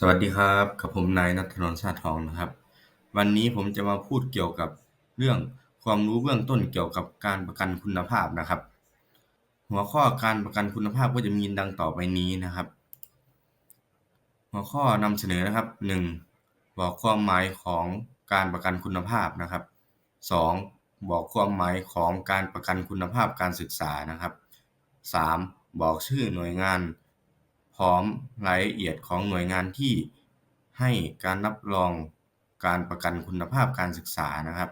สวัสดีครับกับผมนายณัฐนนท์ชาติทองนะครับ วันนี้ผมจะมาพูดเกี่ยวกับเรื่องความรู้เบื้องต้นเกี่ยวกับการประกันคุณภาพนะครับ หัวข้อการประกันคุณภาพก็จะมีดังต่อไปนี้นะครับ หัวข้อนำเสนอนะครับ 1. บอกความหมายของการประกันคุณภาพนะครับ 2. บอกความหมายของการประกันคุณภาพการศึกษานะครับ 3. บอกชื่อหน่วยงาน พร้อมรายละเอียดของหน่วยงานที่ให้การรับรองการประกันคุณภาพการศึกษานะครับ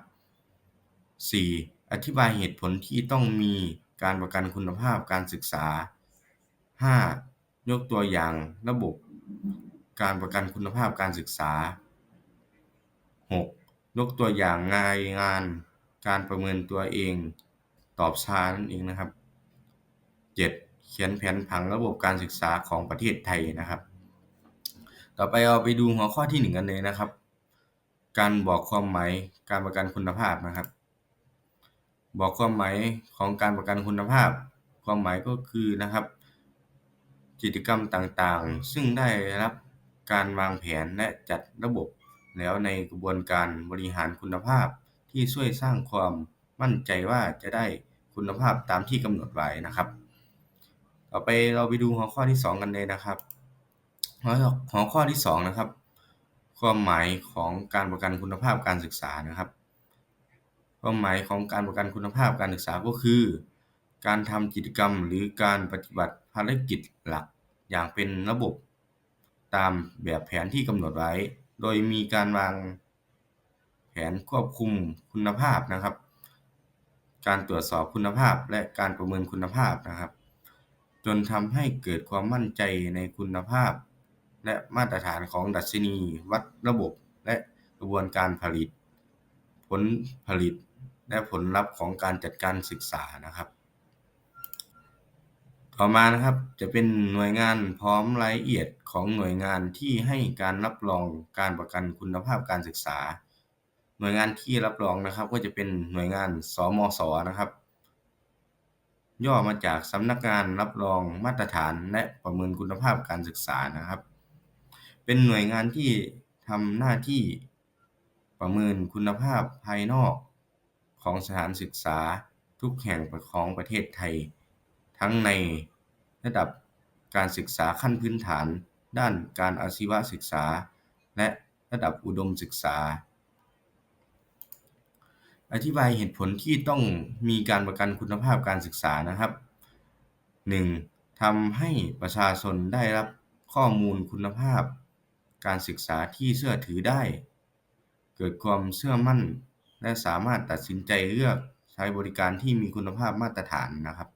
4. อธิบายเหตุผลที่ต้องมีการประกันคุณภาพการศึกษา 5. ยกตัวอย่างระบบการประกันคุณภาพการศึกษา 6. ยกตัวอย่างงานงานการประเมินตัวเอง ตอบช้านั่นเองนะครับ 7. เขียนแผนผังระบบการศึกษาของประเทศไทยนะครับ ต่อไปเราไปดูหัวข้อที่1กันเลยนะครับ การบอกความหมายการประกันคุณภาพนะครับ บอกความหมายของการประกันคุณภาพ ความหมายก็คือนะครับกิจกรรมต่างๆ ซึ่งได้รับการวางแผนและจัดระบบแล้วในกระบวนการบริหารคุณภาพที่ช่วยสร้างความมั่นใจว่าจะได้คุณภาพตามที่กำหนดไว้นะครับ ต่อไปเราไปดูหัวข้อที่ 2 กันเลยนะครับ หัวหัวข้อที่2นะครับ ความหมายของการประกันคุณภาพการศึกษานะครับ ความหมายของการประกันคุณภาพการศึกษาก็คือ การทำกิจกรรมหรือการปฏิบัติภารกิจหลักอย่างเป็นระบบตามแบบแผนที่กำหนดไว้ โดยมีการวางแผนควบคุมคุณภาพนะครับ การตรวจสอบคุณภาพและการประเมินคุณภาพนะครับ จนทำให้เกิดความมั่นใจในคุณภาพ และมาตรฐานของดัชนี วัดระบบและกระบวนการผลิต ผลผลิต และผลลัพธ์ของการจัดการศึกษานะครับ ต่อมานะครับจะเป็นหน่วยงานพร้อมรายละเอียดของหน่วยงานที่ให้การรับรองการประกันคุณภาพการศึกษา หน่วยงานที่รับรองนะครับก็จะเป็นหน่วยงานสมศนะครับ ย่อมาจากสำนักงานรับรองมาตรฐานและประเมินคุณภาพการศึกษานะครับ เป็นหน่วยงานที่ทำหน้าที่ประเมินคุณภาพภายนอกของสถานศึกษาทุกแห่งของประเทศไทย ทั้งในระดับการศึกษาขั้นพื้นฐาน ด้านการอาชีวศึกษา และระดับอุดมศึกษา อธิบายเหตุผลที่ต้องมีการประกันคุณภาพการศึกษานะครับ 1. ทำให้ประชาชนได้รับข้อมูลคุณภาพ การศึกษาที่เชื่อถือได้ เกิดความเชื่อมั่น และสามารถตัดสินใจเลือกใช้บริการที่มีคุณภาพมาตรฐานนะครับ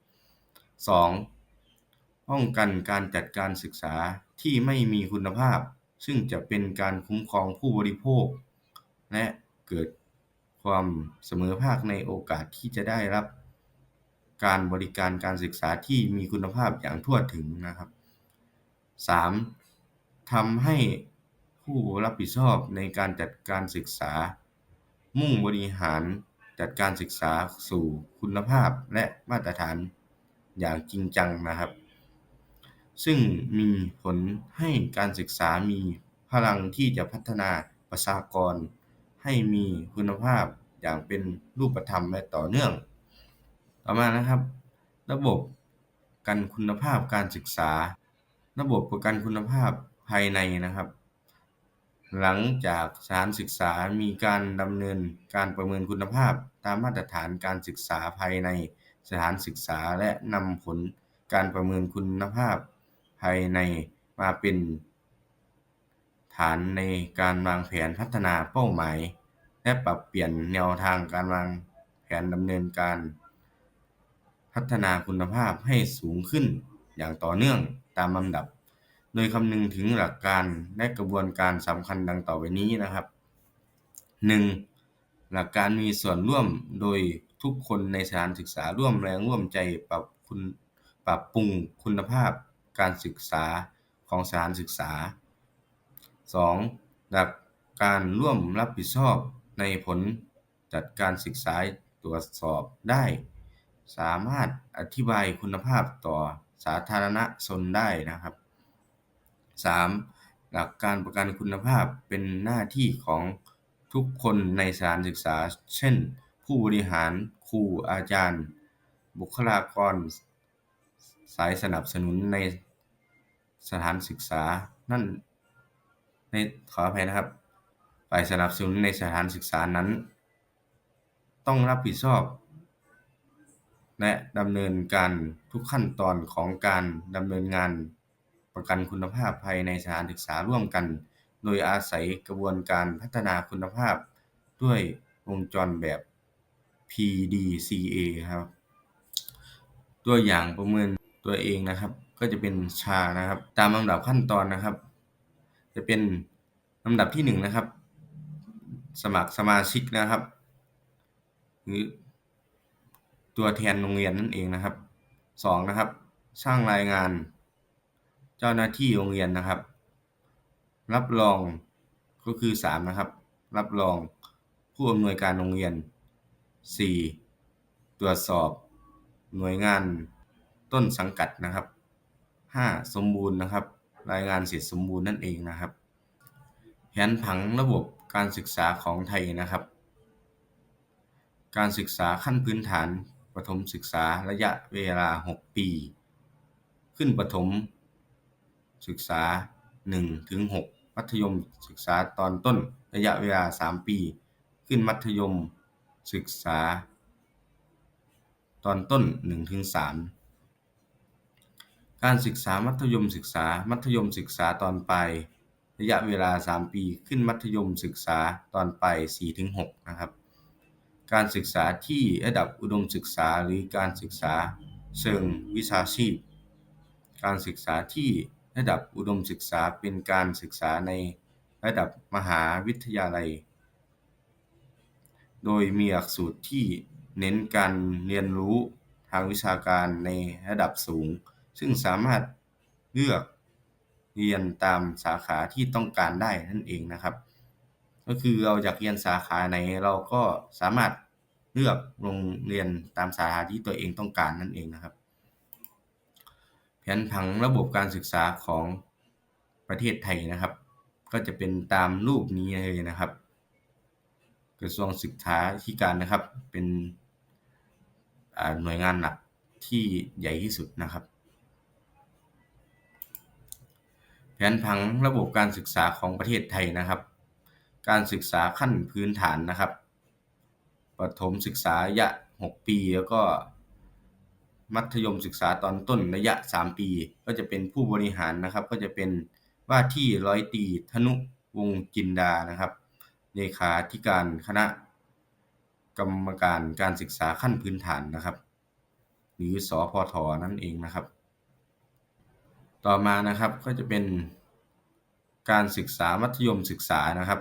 2. ป้องกันการจัดการศึกษาที่ไม่มีคุณภาพ ซึ่งจะเป็นการคุ้มครองผู้บริโภค และเกิด ความเสมอภาคในโอกาสที่จะได้รับการบริการการศึกษาที่มีคุณภาพอย่างทั่วถึงนะครับ 3. ทำให้ผู้รับผิดชอบในการจัดการศึกษา มุ่งบริหารจัดการศึกษาสู่คุณภาพและมาตรฐานอย่างจริงจังนะครับ ซึ่งมีผลให้การศึกษามีพลังที่จะพัฒนาประชากร ให้มีคุณภาพอย่างเป็นรูปธรรมและต่อเนื่อง ต่อมานะครับ ระบบกันคุณภาพการศึกษา ระบบประกันคุณภาพภายในนะครับ หลังจากสถานศึกษามีการดำเนินการประเมินคุณภาพตามมาตรฐานการศึกษาภายในสถานศึกษาและนำผลการประเมินคุณภาพภายในมาเป็น ฐานในการวางแผนพัฒนาเป้าหมาย และปรับเปลี่ยนแนวทางการวางแผนดำเนินการ พัฒนาคุณภาพให้สูงขึ้นอย่างต่อเนื่องตามลำดับ โดยคำนึงถึงหลักการและกระบวนการสำคัญดังต่อไปนี้นะครับ 1. หลักการมีส่วนร่วมโดยทุกคนในสถานศึกษาร่วมแรงร่วมใจปรับคุณปรับปรุงคุณภาพการศึกษาของสถานศึกษา 2. หลักการร่วมรับผิดชอบในผลจัดการศึกษาตรวจสอบได้ สามารถอธิบายคุณภาพต่อสาธารณชนได้นะครับ 3. หลักการประกันคุณภาพเป็นหน้าที่ของทุกคนในสถานศึกษา เช่น ผู้บริหารครูอาจารย์ บุคลากร สายสนับสนุนในสถานศึกษานั่น ในขออภัยนะครับ ฝ่ายสนับสนุนในสถานศึกษานั้น ต้องรับผิดชอบ และดำเนินการทุกขั้นตอนของการดำเนินงานประกันคุณภาพภายในสถานศึกษาร่วมกัน โดยอาศัยกระบวนการพัฒนาคุณภาพด้วยวงจรแบบ PDCA ครับ ตัวอย่างประเมินตัวเองนะครับ ก็จะเป็นชานะครับ ตามลำดับขั้นตอนนะครับ จะเป็นลำดับที่1นะครับ สมัครสมาชิกนะครับ หรือตัวแทนโรงเรียนนั่นเองนะครับ 2 นะครับ สร้างรายงาน เจ้าหน้าที่โรงเรียนนะครับ รับรองก็คือ 3 นะครับ รับรองผู้อำนวยการโรงเรียน 4. ตรวจสอบหน่วยงานต้นสังกัดนะครับ 5. สมบูรณ์นะครับ รายงานเสร็จสมบูรณ์นั่นเองนะครับแผนผังระบบการศึกษาของไทยนะครับ การศึกษาขั้นพื้นฐานประถมศึกษาระยะเวลา 6 ปี ขึ้นประถมศึกษา1-6มัธยมศึกษาตอนต้นระยะเวลา 3 ปี ขึ้นมัธยมศึกษา ตอนต้น1-3 การศึกษามัธยมศึกษา มัธยมศึกษาตอนปลายระยะเวลา 3 ปี ขึ้นมัธยมศึกษาตอนปลาย4-6นะครับ การศึกษาที่ระดับอุดมศึกษาหรือการศึกษาเชิงวิชาชีพ การศึกษาที่ระดับอุดมศึกษาเป็นการศึกษาในระดับมหาวิทยาลัย โดยมีหลักสูตรที่เน้นการเรียนรู้ทางวิชาการในระดับสูง ซึ่งสามารถเลือกเรียนตามสาขาที่ต้องการได้นั่นเองนะครับ ก็คือเราอยากเรียนสาขาไหนเราก็สามารถเลือกโรงเรียนตามสาขาที่ตัวเองต้องการนั่นเองนะครับ แผนผังระบบการศึกษาของประเทศไทยนะครับ ก็จะเป็นตามรูปนี้เลยนะครับ กระทรวงศึกษาธิการนะครับเป็นหน่วยงานหลักที่ใหญ่ที่สุดนะครับ แผนผังระบบการศึกษาของประเทศไทยนะครับ การศึกษาขั้นพื้นฐานนะครับประถมศึกษาระยะ 6 ปี แล้วก็ มัธยมศึกษาตอนต้นระยะ 3 ปี ก็จะเป็นผู้บริหารนะครับ ก็จะเป็นว่าที่ร้อยตีธนุวงศ์จินดานะครับเลขาธิการคณะ กรรมการการศึกษาขั้นพื้นฐานนะครับ หรือสพทนั่นเองนะครับ ต่อมานะครับก็จะเป็นการศึกษามัธยมศึกษานะครับ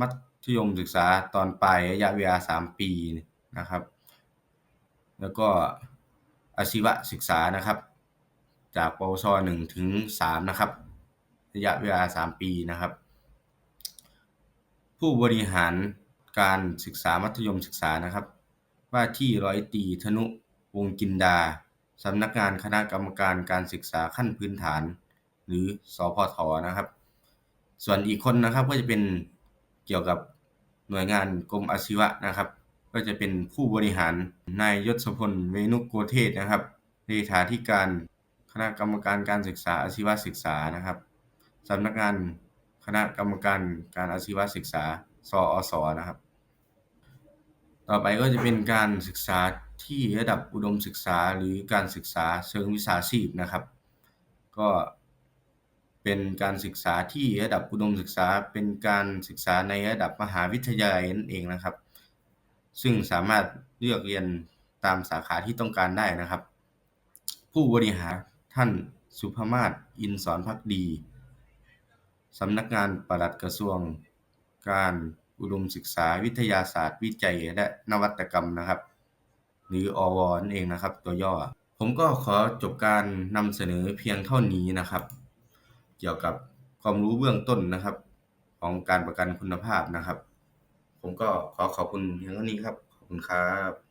มัธยมศึกษาตอนปลายระยะเวลา3ปีนะครับ แล้วก็อาชีวศึกษานะครับ จากปวช.1ถึง3นะครับระยะเวลา 3 ปีนะครับ ผู้บริหารการศึกษามัธยมศึกษานะครับ ว่าที่ร้อยตีธนุวงศ์จินดา สำนักงานคณะกรรมการการศึกษาขั้นพื้นฐาน หรือสพทนะครับ ส่วนอีกคนนะครับก็จะเป็นเกี่ยวกับหน่วยงานกรมอาชีวะนะครับ ก็จะเป็นผู้บริหารนายยศพลเวนุกโกเทศนะครับเลขาธิการคณะกรรมการการศึกษาอาชีวศึกษานะครับสำนักงานคณะกรรมการการอาชีวศึกษา สอศ.นะครับ ต่อไปก็จะเป็นการศึกษาที่ระดับอุดมศึกษาหรือการศึกษาเชิงวิชาชีพนะครับ ก็เป็นการศึกษาที่ระดับอุดมศึกษาเป็นการศึกษาในระดับมหาวิทยาลัยนั่นเองนะครับ ซึ่งสามารถเลือกเรียนตามสาขาที่ต้องการได้นะครับ ผู้บริหารท่านสุภมาศอินทร์สอนภักดีสำนักงานปลัดกระทรวงการ อุดมศึกษาวิทยาศาสตร์วิจัยและนวัตกรรมนะครับ หรืออวนั่นเองนะครับ ตัวย่อ ผมก็ขอจบการนำเสนอเพียงเท่านี้นะครับ เกี่ยวกับความรู้เบื้องต้นนะครับ ของการประกันคุณภาพนะครับ ผมก็ขอขอบคุณเพียงเท่านี้ครับ ขอบคุณครับ